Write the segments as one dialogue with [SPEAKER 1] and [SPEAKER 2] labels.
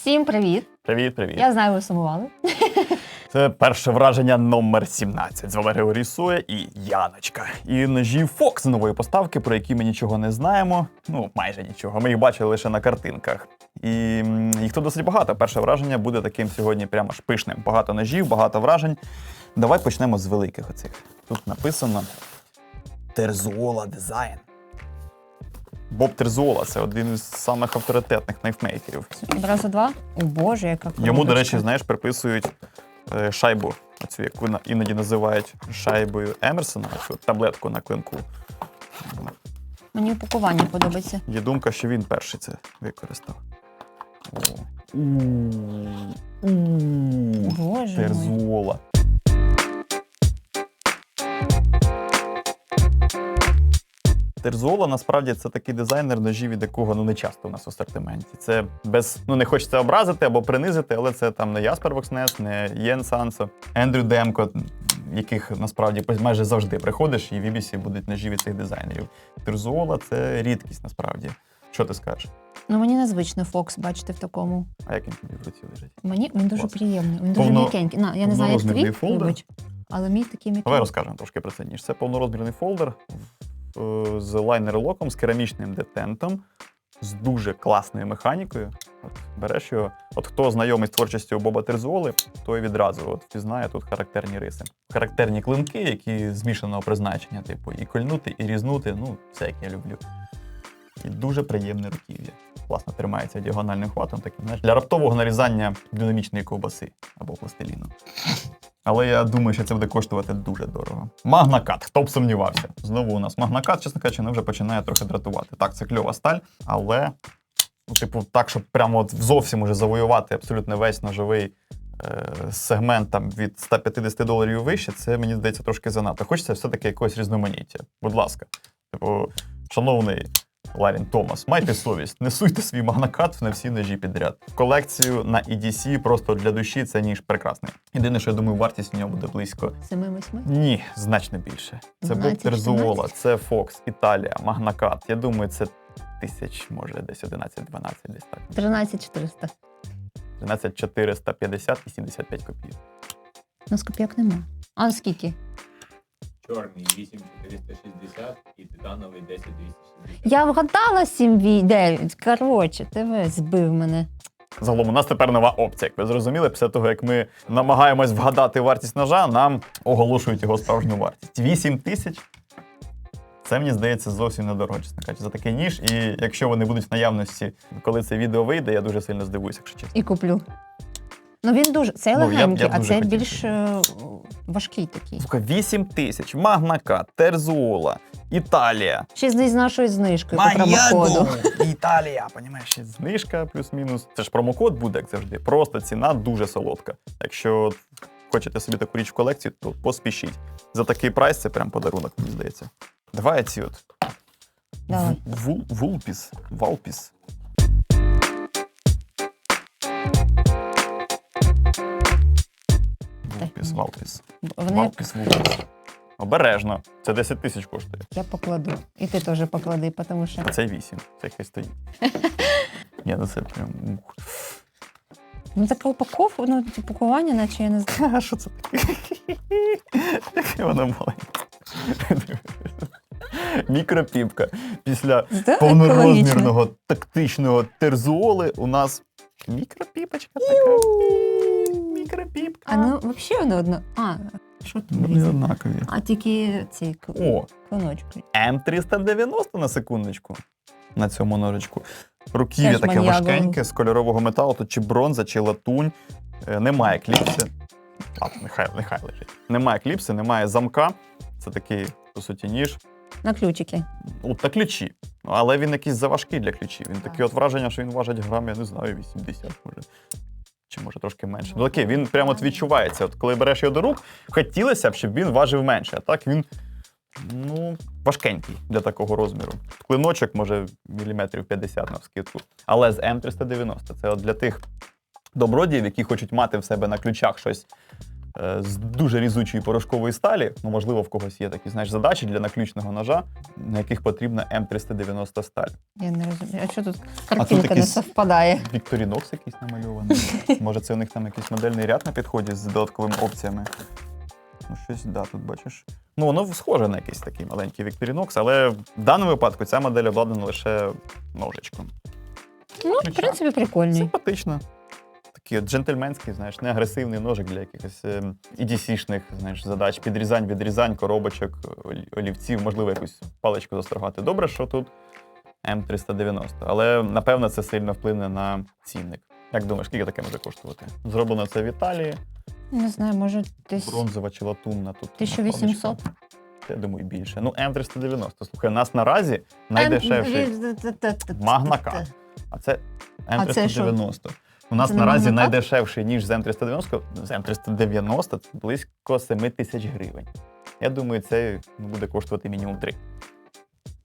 [SPEAKER 1] Всім привіт!
[SPEAKER 2] Привіт, привіт.
[SPEAKER 1] Я знаю, ви сумували.
[SPEAKER 2] Це перше враження номер 17. З вами Григорій Соя і Яночка. І ножі з нової поставки, про які ми нічого не знаємо. Ну, майже нічого. Ми їх бачили лише на картинках. І їх тут досить багато. Перше враження буде таким сьогодні прямо ж пишним. Багато ножів, багато вражень. Давай почнемо з великих оцих. Тут написано Терзуола дизайн. Боб Терзуола це один із самих авторитетних найфмейкерів.
[SPEAKER 1] Одразу два. О Боже, яка
[SPEAKER 2] Йому, до речі, знаєш, приписують е, шайбу, оцю, яку на- іноді називають шайбою Емерсона, цю таблетку на клинку.
[SPEAKER 1] Мені упакування подобається.
[SPEAKER 2] Є думка, що він перший це використав. О. У. У.
[SPEAKER 1] Боже мой.
[SPEAKER 2] Терзуола. Терзуола насправді це такий дизайнер ножів, від якого ну не часто у нас в асортименті. Це без ну не хочеться образити або принизити, але це там не Яспер Вокснес, не Єн Сансо, Ендрю Демко, яких насправді майже завжди приходиш, і в Ібісі будуть ножі від цих дизайнерів. Терзуола це рідкість насправді. Що ти скажеш?
[SPEAKER 1] Ну мені незвично Фокс бачити в такому.
[SPEAKER 2] А як він тобі в руці лежить?
[SPEAKER 1] Мені він дуже
[SPEAKER 2] Клас.
[SPEAKER 1] приємний. Він дуже
[SPEAKER 2] Повно-
[SPEAKER 1] м'якенький. На, я не знаю, як твій, вибач, але мій такий
[SPEAKER 2] Давай
[SPEAKER 1] м'якенький.
[SPEAKER 2] розкажемо трошки про це ніж. Це повнорозмірний фолдер з лайнер-локом, з керамічним детентом, з дуже класною механікою. От береш його. От хто знайомий з творчістю Боба Терзуоли, той відразу от впізнає тут характерні риси. Характерні клинки, які змішаного призначення, типу, і кольнути, і різнути. Ну, все як я люблю. І дуже приємне руків'я. Класно тримається діагональним хватом, таким знаєш, для раптового нарізання динамічної ковбаси або пластиліну. Але я думаю, що це буде коштувати дуже дорого. Магнакат, хто б сумнівався. Знову у нас магнакат, чесно кажучи, мене вже починає трохи дратувати. Так, це кльова сталь, але, ну, типу, так, щоб прямо от зовсім уже завоювати абсолютно весь ножовий е, сегмент там, від 150 доларів вище, це мені здається трошки занадто. Хочеться все-таки якогось різноманіття. Будь ласка, типу, шановний. Ларін Томас, майте совість, не суйте свій магнакат на всі ножі підряд. Колекцію на EDC просто для душі це ніж прекрасний. Єдине, що я думаю, вартість в нього буде близько.
[SPEAKER 1] Семи восьми.
[SPEAKER 2] Ні, значно більше. Це
[SPEAKER 1] 12,
[SPEAKER 2] Боб Терзуола, це Фокс, Італія, Магнакат. Я думаю, це тисяч, може, десь 11-12, десь так.
[SPEAKER 1] 13 400.
[SPEAKER 2] 13 450 і 75 копійок.
[SPEAKER 1] У нас копійок нема. А скільки?
[SPEAKER 3] Чорний 8460 і титановий 10260.
[SPEAKER 1] Я вгадала 7 вій 9. Коротше, ти збив мене.
[SPEAKER 2] Загалом у нас тепер нова опція. Як ви зрозуміли, після того як ми намагаємось вгадати вартість ножа, нам оголошують його справжню вартість. 8 тисяч. Це мені здається зовсім недорого, чесно кажучи, за такий ніж. І якщо вони будуть в наявності, коли це відео вийде, я дуже сильно здивуюся, якщо чесно.
[SPEAKER 1] І куплю. Ну він дуже. Це
[SPEAKER 2] Ну, я б-
[SPEAKER 1] легенький,
[SPEAKER 2] я б
[SPEAKER 1] а
[SPEAKER 2] дуже
[SPEAKER 1] це
[SPEAKER 2] хотів
[SPEAKER 1] більш е, важкий такий.
[SPEAKER 2] Сука, 8 тисяч, Магнакат, Терзуола, Італія.
[SPEAKER 1] Ще з з нашою знижкою по промокоду.
[SPEAKER 2] Італія, понімаєш, ще знижка плюс-мінус. Це ж промокод буде, як завжди. Просто ціна дуже солодка. Якщо хочете собі таку річ в колекцію, то поспішіть. За такий прайс це прям подарунок, мені здається. Давай ці от.
[SPEAKER 1] Давай.
[SPEAKER 2] Вулпіс, валпіс. Вулпіс,
[SPEAKER 1] ні.
[SPEAKER 2] валпіс.
[SPEAKER 1] Вони
[SPEAKER 2] Валпіс, вулпіс. Обережно. Це 10 тисяч коштує.
[SPEAKER 1] я покладу. І ти теж поклади, тому що.
[SPEAKER 2] А це 8. Це хай стоїть. Ні, ну це прям.
[SPEAKER 1] Ну така упаковка, ну ті пакування, наче я не знаю.
[SPEAKER 2] А що це таке? Яке воно маленьке. Мікропіпка. Після
[SPEAKER 1] Це
[SPEAKER 2] повнорозмірного тактичного терзуоли у нас мікропіпочка така.
[SPEAKER 1] А ну взагалі воно одно. А, що тут?
[SPEAKER 2] Вони
[SPEAKER 1] різне?
[SPEAKER 2] однакові.
[SPEAKER 1] А тільки ці к-
[SPEAKER 2] О,
[SPEAKER 1] клиночки.
[SPEAKER 2] М390 на секундочку. На цьому ножичку. Руків'я
[SPEAKER 1] Теж
[SPEAKER 2] таке
[SPEAKER 1] маньяк.
[SPEAKER 2] важкеньке, з кольорового металу, тут чи бронза, чи латунь. Е, Немає кліпси. А, нехай, нехай лежить. Немає кліпси, немає замка. Це такий, по суті, ніж.
[SPEAKER 1] На ключики.
[SPEAKER 2] От та ключі. Але він якийсь заважкий для ключів. Він таке от враження, що він важить грам, я не знаю, 80 може. Чи може трошки менше. Ну окей, він прямо от відчувається. От коли береш його до рук, хотілося б, щоб він важив менше. А так він ну, важкенький для такого розміру. Клиночок може міліметрів 50 на скидку. Але з М390 це от для тих добродіїв, які хочуть мати в себе на ключах щось з дуже різучої порошкової сталі. Ну, можливо, в когось є такі знаєш, задачі для наключного ножа, на яких потрібна М390 сталь.
[SPEAKER 1] Я не розумію. А що тут картинка не совпадає?
[SPEAKER 2] Вікторінокс якийсь намальований. Може, це у них там якийсь модельний ряд на підході з додатковими опціями. Ну, щось, да, тут бачиш. Ну, воно схоже на якийсь такий маленький Вікторінокс, але в даному випадку ця модель обладнана лише ножичком.
[SPEAKER 1] Ну, в принципі, прикольний.
[SPEAKER 2] Симпатично. Такий от джентльменський, знаєш, не агресивний ножик для якихось е, EDC-шних знаєш, задач, підрізань, відрізань, коробочок, олівців, можливо, якусь паличку застрогати. Добре, що тут М390. Але напевно це сильно вплине на цінник. Як думаєш, скільки таке може коштувати? Зроблено це в Італії,
[SPEAKER 1] Не знаю, може десь
[SPEAKER 2] бронзова чи латунна тут.
[SPEAKER 1] 1800?
[SPEAKER 2] Я думаю, більше. Ну, М390. Слухай, у нас наразі найдешевший. Магнака. А це
[SPEAKER 1] А це що?
[SPEAKER 2] М390. У нас
[SPEAKER 1] Це
[SPEAKER 2] наразі
[SPEAKER 1] Магнакат?
[SPEAKER 2] найдешевший, ніж з М390. З М390 це близько 7 тисяч гривень. Я думаю, це ну, буде коштувати мінімум 3.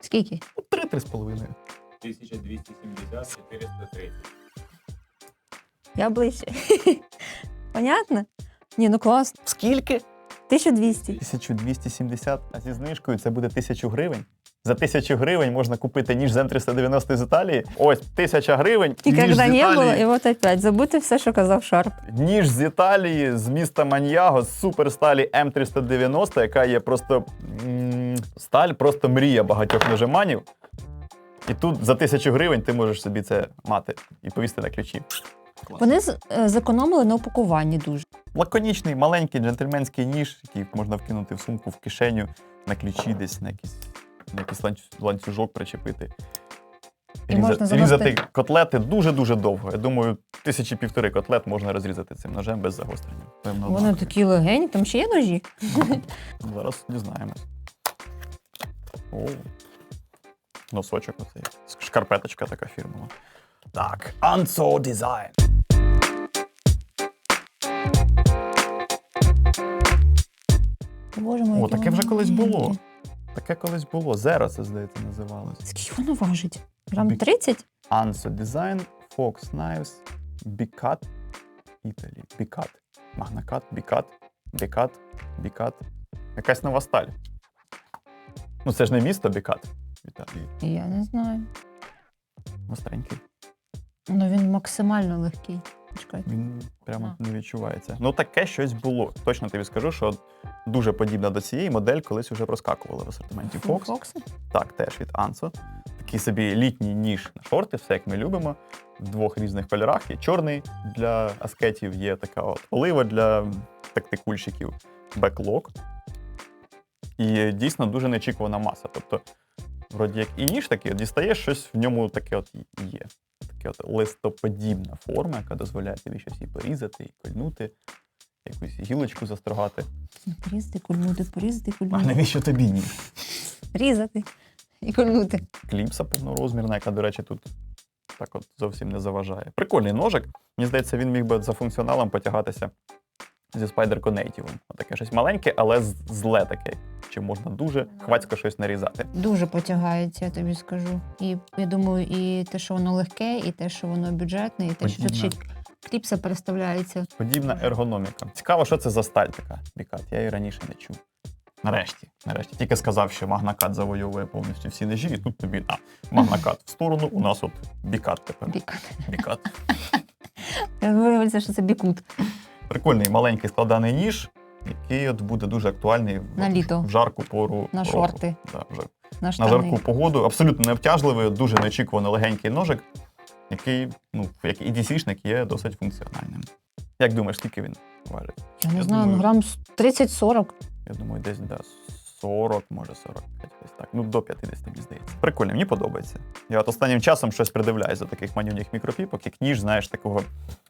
[SPEAKER 1] Скільки?
[SPEAKER 2] Ну, 3-3,5.
[SPEAKER 3] 1270, 430.
[SPEAKER 1] Я ближче. Понятно? Ні, ну класно.
[SPEAKER 2] Скільки?
[SPEAKER 1] 1200.
[SPEAKER 2] 1270, а зі знижкою це буде 1000 гривень. За 1000 гривень можна купити ніж з М390 з Італії. Ось 1000 гривень. ніж
[SPEAKER 1] Ніколи
[SPEAKER 2] з
[SPEAKER 1] не було, і от опять. Забути все, що казав Шарп.
[SPEAKER 2] Ніж з Італії, з міста Маньяго, з суперсталі М390, яка є просто м, сталь, просто мрія багатьох ножеманів. І тут за тисячу гривень ти можеш собі це мати і повісти на ключі. Клас.
[SPEAKER 1] Вони з- е, зекономили на упакуванні дуже.
[SPEAKER 2] Лаконічний, маленький джентльменський ніж, який можна вкинути в сумку, в кишеню, на ключі десь, на якийсь, на якийсь ланцю- ланцюжок причепити.
[SPEAKER 1] І
[SPEAKER 2] Різа-
[SPEAKER 1] можна заносити-
[SPEAKER 2] різати котлети дуже-дуже довго. Я думаю, тисячі півтори котлет можна розрізати цим ножем без загострення. Певно,
[SPEAKER 1] Вони
[SPEAKER 2] однакові.
[SPEAKER 1] такі легені, там ще є ножі.
[SPEAKER 2] Зараз дізнаємось. О, носочок оцей. Шкарпеточка така фірмова. Так, Anso Design.
[SPEAKER 1] Боже мой,
[SPEAKER 2] О,
[SPEAKER 1] які
[SPEAKER 2] таке вже
[SPEAKER 1] вони
[SPEAKER 2] колись було. Таке колись було. Зеро це, здається, називалось.
[SPEAKER 1] Скільки воно важить? Грам
[SPEAKER 2] Бі-
[SPEAKER 1] 30?
[SPEAKER 2] Anso Design, Fox Knives, Bicat, Italy. Bicat. Magnacat, Bicat, Bicat, Bicat. Якась нова сталь. Ну, це ж не місто Бікат в Італії.
[SPEAKER 1] Я не знаю.
[SPEAKER 2] Гостренький.
[SPEAKER 1] Ну він максимально легкий. Чекайте.
[SPEAKER 2] Він прямо
[SPEAKER 1] А.
[SPEAKER 2] не відчувається. Ну, таке щось було. Точно тобі скажу, що дуже подібна до цієї модель колись вже проскакувала в асортименті Fox.
[SPEAKER 1] Фокси?
[SPEAKER 2] Так, теж від Anso. Такий собі літній ніж на шорти, все як ми любимо. В двох різних кольорах. Є чорний для аскетів, є така от олива для тактикульщиків, беклок. І дійсно дуже неочікувана маса. Тобто, вроді як і ніж такий, дістаєш щось в ньому таке от є. Таке от листоподібна форма, яка дозволяє тобі щось і порізати, і кольнути, якусь гілочку застрогати.
[SPEAKER 1] Порізати, кульнути, порізати, кульнути.
[SPEAKER 2] А навіщо тобі ніж?
[SPEAKER 1] Різати і кульнути.
[SPEAKER 2] кліпса повнорозмірна, яка, до речі, тут так от зовсім не заважає. Прикольний ножик. Мені здається, він міг би за функціоналом потягатися зі Spider Native. Таке щось маленьке, але зле таке. Чим можна дуже хвацько щось нарізати.
[SPEAKER 1] Дуже потягається, я тобі скажу. І я думаю, і те, що воно легке, і те, що воно бюджетне, і те, що тут ще кліпса переставляється.
[SPEAKER 2] подібна ергономіка. Цікаво, що це за сталь така бікат. Я її раніше не чув. Нарешті, нарешті. Тільки сказав, що магнакат завойовує повністю всі ножі, і тут тобі а, магнакат в сторону, у нас от бікат тепер.
[SPEAKER 1] Бік.
[SPEAKER 2] Бікат.
[SPEAKER 1] Виявиться, що це бікут.
[SPEAKER 2] Прикольний маленький складаний ніж, який от буде дуже актуальний в,
[SPEAKER 1] На літо.
[SPEAKER 2] в жарку пору.
[SPEAKER 1] На шорти.
[SPEAKER 2] Да, вже.
[SPEAKER 1] На
[SPEAKER 2] На жарку погоду. Абсолютно необтяжливий, дуже неочікувано легенький ножик, який, ну, як і DC-шник, є досить функціональним. Як думаєш, скільки він важить?
[SPEAKER 1] Я не
[SPEAKER 2] Я
[SPEAKER 1] знаю,
[SPEAKER 2] думаю-
[SPEAKER 1] ну грам 30-40.
[SPEAKER 2] Я думаю, десь да, 40, може 45, десь так. Ну, до 50, мені здається. Прикольно, мені подобається. Я от останнім часом щось придивляюсь до таких манюніх мікропіпок, як ніж, знаєш, такого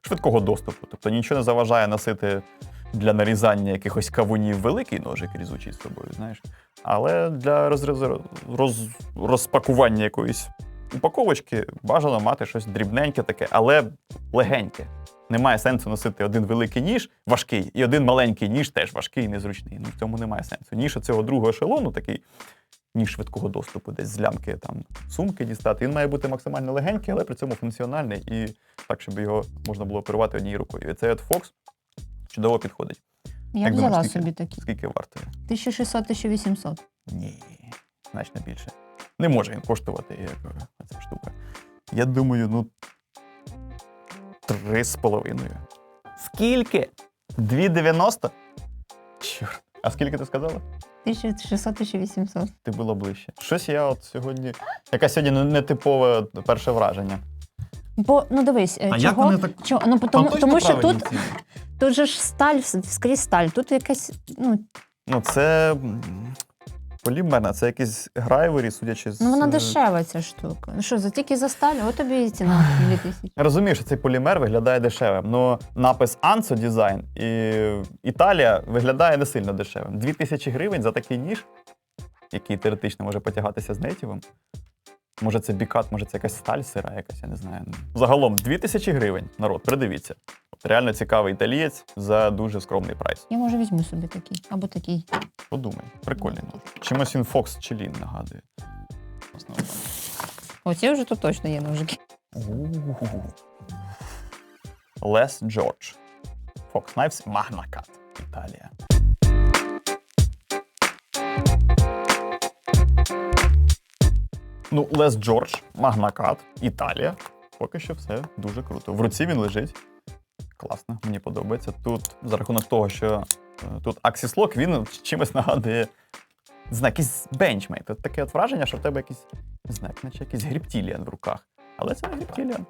[SPEAKER 2] швидкого доступу. Тобто нічого не заважає носити для нарізання якихось кавунів великий ножик, різучий з собою, знаєш. Але для розріз- роз, розпакування якоїсь упаковочки бажано мати щось дрібненьке таке, але легеньке. Немає сенсу носити один великий ніж важкий, і один маленький ніж теж важкий і незручний. Ну, в цьому немає сенсу. Ніж цього другого ешелону, такий ніж швидкого доступу, десь з лямки там сумки дістати. Він має бути максимально легенький, але при цьому функціональний і так, щоб його можна було оперувати однією рукою. І цей от Fox чудово підходить.
[SPEAKER 1] Я
[SPEAKER 2] Як
[SPEAKER 1] б
[SPEAKER 2] думаєш, скільки?
[SPEAKER 1] собі такі.
[SPEAKER 2] Скільки вартує?
[SPEAKER 1] 1600-1800.
[SPEAKER 2] Ні, значно більше. Не може він коштувати, як е, ця штука. Я думаю, ну. Три з половиною. Скільки? 2,90? Чорт. А скільки ти сказала?
[SPEAKER 1] 1600-1800.
[SPEAKER 2] Ти була ближче. Щось я от сьогодні. Якась сьогодні ну, нетипове перше враження.
[SPEAKER 1] Бо, ну дивись, е,
[SPEAKER 2] А
[SPEAKER 1] чого?
[SPEAKER 2] як вони так-
[SPEAKER 1] Чого? Ну, тому,
[SPEAKER 2] точно
[SPEAKER 1] тому що тут,
[SPEAKER 2] ціни?
[SPEAKER 1] тут же ж сталь, скрізь сталь. Тут якась, ну,
[SPEAKER 2] Ну, це полімерна, це якісь грайвері, судячи з.
[SPEAKER 1] ну вона
[SPEAKER 2] е,
[SPEAKER 1] дешева ця штука. Ну що, за тільки за сталь, от тобі і ціна 2000.
[SPEAKER 2] Розумію, що цей полімер виглядає дешевим, але напис Anso Design і Італія виглядає не сильно дешевим. 2000 гривень за такий ніж, який теоретично може потягатися з нейтівом. Може, це бікат, може, це якась сталь сира, якась, я не знаю. Загалом 2000 гривень, народ, придивіться. Реально цікавий італієць за дуже скромний прайс.
[SPEAKER 1] Я може візьму собі такий, або такий.
[SPEAKER 2] Подумай, прикольний нож. Чимось він Fox чи Lin нагадує.
[SPEAKER 1] Я вже тут точно є ножики.
[SPEAKER 2] Лес Джордж. Fox Knives Magna Cut. Італія. Ну, Лес Джордж, Cut, Італія. Поки що все дуже круто. В руці він лежить. Класно, мені подобається. Тут, за рахунок того, що е, тут Lock, він чимось нагадує не знаю, якийсь бенчмейт. Тут таке от враження, що в тебе якийсь, не знаю, наче якийсь гріптіліан в руках. Але це не гріптіліан.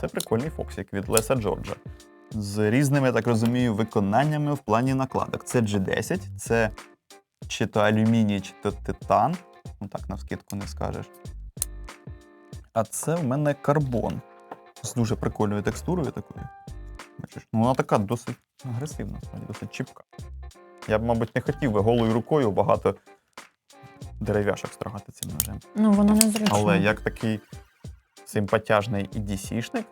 [SPEAKER 2] Це прикольний фоксик від Леса Джорджа. З різними, я так розумію, виконаннями в плані накладок. Це G10, це чи то алюміній, чи то титан. Ну так навскидку не скажеш. А це в мене карбон. З дуже прикольною текстурою такою. Бачиш? Ну, вона така досить агресивна, досить чіпка. Я б, мабуть, не хотів би голою рукою багато дерев'яшок строгати цим ножем.
[SPEAKER 1] Ну, воно незручно.
[SPEAKER 2] Але як такий симпатяжний EDC-шник,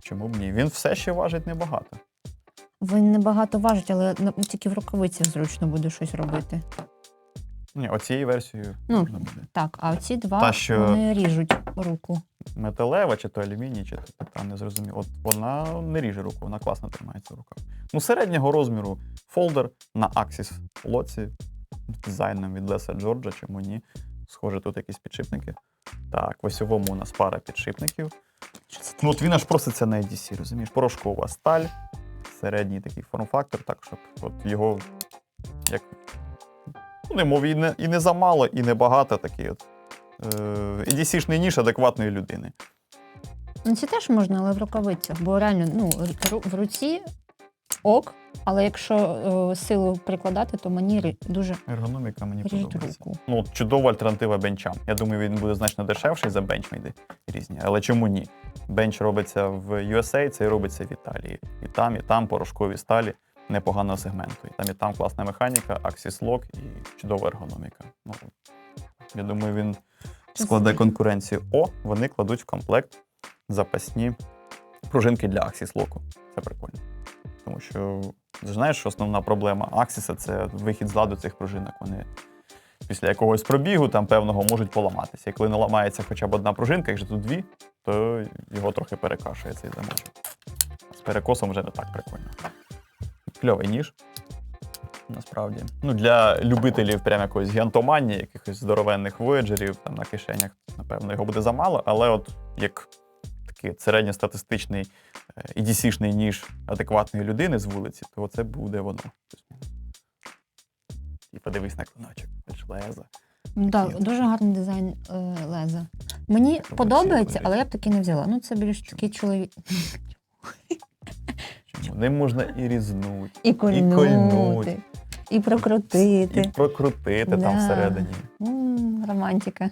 [SPEAKER 2] чому б ні? Він все ще важить небагато.
[SPEAKER 1] Він небагато важить, але тільки в рукавицях зручно буде щось робити.
[SPEAKER 2] Ні, оцією версією
[SPEAKER 1] Ну.
[SPEAKER 2] можна буде.
[SPEAKER 1] Так, а оці два
[SPEAKER 2] Та, що-
[SPEAKER 1] вони ріжуть руку.
[SPEAKER 2] Металева, чи то алюміній, чи то титан, не зрозумів. От вона не ріже руку, вона класно тримається в руках. Ну, середнього розміру фолдер на Axis лоці з дизайном від Леса Джорджа, чому ні. Схоже, тут якісь підшипники. Так, в осьовому у нас пара підшипників.
[SPEAKER 1] Що це
[SPEAKER 2] Ну, от він аж проситься на EDC, розумієш? Порошкова сталь, середній такий форм-фактор, так, щоб от його як. Ну, не мов і не, і не замало, і не багато такий от. Е, EDC-шний ніж адекватної людини.
[SPEAKER 1] Ну, ці теж можна, але в рукавицях, бо реально ну, в руці ок, але якщо е, силу прикладати, то мені дуже
[SPEAKER 2] Ергономіка мені подобається.
[SPEAKER 1] руку.
[SPEAKER 2] Ну, чудова альтернатива бенчам. Я думаю, він буде значно дешевший за бенчмейди різні. Але чому ні? Бенч робиться в USA, це і робиться в Італії. І там, і там порошкові сталі непоганого сегменту. І там, і там класна механіка, Axis Lock і чудова ергономіка. Ну, я думаю, він складе конкуренцію. О, вони кладуть в комплект запасні пружинки для Lock. Це прикольно. Тому що знаєш, що основна проблема Axis це вихід з ладу цих пружинок. Вони після якогось пробігу там певного можуть поламатися. І коли не ламається хоча б одна пружинка, якщо тут дві, то його трохи перекашує цей замочок. З перекосом вже не так прикольно. Кльовий ніж. Насправді. Ну, для любителів прям якоїсь гіантоманії, якихось здоровенних вояджерів там на кишенях, напевно, його буде замало, але от як такий середньостатистичний е, EDC-шний ніж адекватної людини з вулиці, то це буде воно. І подивись на клиночок, леза.
[SPEAKER 1] Да,
[SPEAKER 2] Такі.
[SPEAKER 1] дуже гарний дизайн е, леза. Мені подобається, але я б таки не взяла. Ну, це більш такий чоловік.
[SPEAKER 2] Ним можна і різнути,
[SPEAKER 1] І
[SPEAKER 2] кольнути.
[SPEAKER 1] кольнути, і
[SPEAKER 2] і
[SPEAKER 1] прокрутити.
[SPEAKER 2] прокрутити там всередині.
[SPEAKER 1] М, Романтика.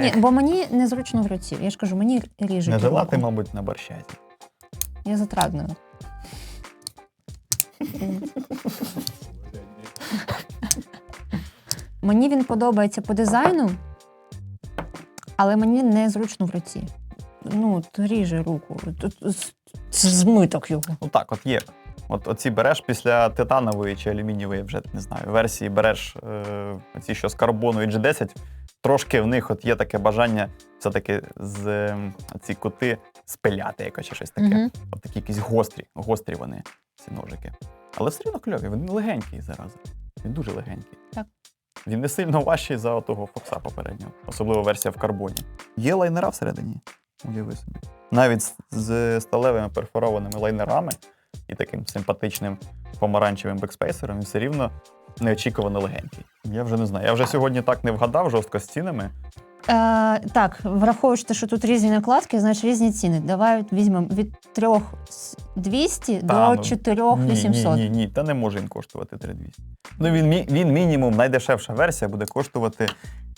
[SPEAKER 1] Ні, бо мені незручно в руці. Я ж кажу, мені ріжуть.
[SPEAKER 2] не жила ти, мабуть, на борщазі.
[SPEAKER 1] Я затратна. Мені він подобається по дизайну, але мені незручно в руці. Ну, ріже руку. Тут з- змиток його.
[SPEAKER 2] Ну так, от є. От оці береш після титанової чи алюмінієвої, вже не знаю, версії береш е, ці, що з карбону і G10, трошки в них от є таке бажання все-таки з ем, ці кути спиляти якось чи щось таке.
[SPEAKER 1] Мгм.
[SPEAKER 2] От такі якісь гострі, гострі вони, ці ножики. Але все одно кльові, він легенький зараза. Він дуже легенький.
[SPEAKER 1] Так.
[SPEAKER 2] Він не сильно важчий за отого Фокса попереднього, особливо версія в карбоні. Є лайнера всередині, уяви собі. Навіть з- сталевими перфорованими лайнерами і таким симпатичним помаранчевим бекспейсером, він все рівно неочікувано легенький. Я вже не знаю. Я вже сьогодні так не вгадав жорстко з цінами.
[SPEAKER 1] Е, так, враховуючи, що тут різні накладки, значить різні ціни. Давай візьмемо від 3200
[SPEAKER 2] Та,
[SPEAKER 1] до
[SPEAKER 2] ну,
[SPEAKER 1] 4800.
[SPEAKER 2] Ні, ні, ні, та не може він коштувати 3200. Ну він, він мінімум, найдешевша версія буде коштувати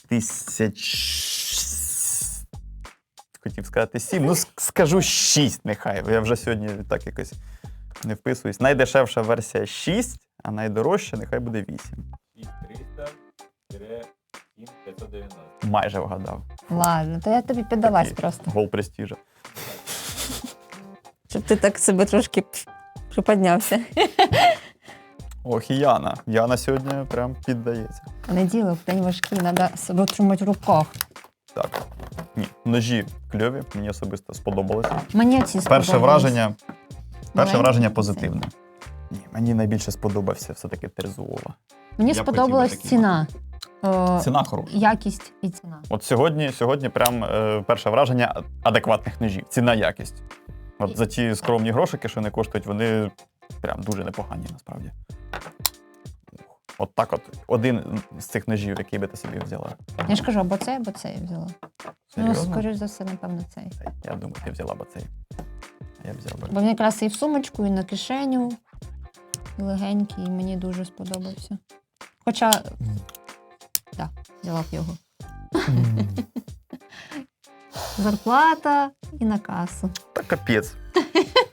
[SPEAKER 2] тисяч. Хотів сказати 7, ну скажу 6 нехай. Я вже сьогодні так якось не вписуюсь. Найдешевша версія 6, а найдорожча нехай буде 8.
[SPEAKER 3] 6300-7590.
[SPEAKER 2] Майже вгадав.
[SPEAKER 1] Ладно, то я тобі піддалась
[SPEAKER 2] Такий
[SPEAKER 1] просто.
[SPEAKER 2] Гол престижа.
[SPEAKER 1] Щоб ти так себе трошки приподнявся.
[SPEAKER 2] Ох, і Яна. Яна сьогодні прям піддається.
[SPEAKER 1] Понеділок, день важкий, треба себе тримати в руках.
[SPEAKER 2] Так. Ні, ножі кльові, мені особисто сподобалося.
[SPEAKER 1] Мені ці
[SPEAKER 2] Перше враження, перше
[SPEAKER 1] Маленький
[SPEAKER 2] враження позитивне. Ні, мені найбільше сподобався все-таки Терзуола.
[SPEAKER 1] Мені
[SPEAKER 2] Я б
[SPEAKER 1] сподобалась ціна. Е,
[SPEAKER 2] Ціна хороша.
[SPEAKER 1] Якість і ціна.
[SPEAKER 2] От сьогодні, сьогодні прям е, перше враження адекватних ножів. Ціна якість. От за ті скромні грошики, що вони коштують, вони прям дуже непогані насправді. От так от. Один з цих ножів, який би ти собі взяла.
[SPEAKER 1] Я ж кажу, або цей, або цей взяла. Ну, скоріш за все, напевно, цей.
[SPEAKER 2] Я думаю, ти взяла б цей. Я б взяв би.
[SPEAKER 1] Бо він якраз і в сумочку, і на кишеню, і легенький, і мені дуже сподобався. Хоча, так, взяла б його. Зарплата і на касу.
[SPEAKER 2] Та капець.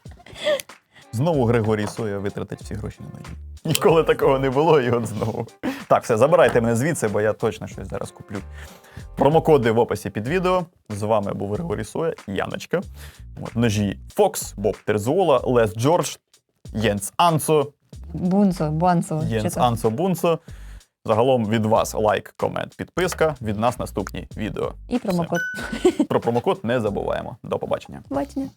[SPEAKER 2] Знову Григорій Соя витратить всі гроші на ножі. Ніколи такого не було, і от знову. Так, все, забирайте мене звідси, бо я точно щось зараз куплю. Промокоди в описі під відео. З вами був Григорій Соя, Яночка. От, ножі Фокс, Боб Терзуола, Лес Джордж, Єнс Анцо,
[SPEAKER 1] Бунцо, Бонцо.
[SPEAKER 2] Єнс
[SPEAKER 1] то.
[SPEAKER 2] Анцо Бунцо. Загалом від вас лайк, комент, підписка. Від нас наступні відео.
[SPEAKER 1] І промокод.
[SPEAKER 2] Про промокод не забуваємо. До побачення.
[SPEAKER 1] Бачення.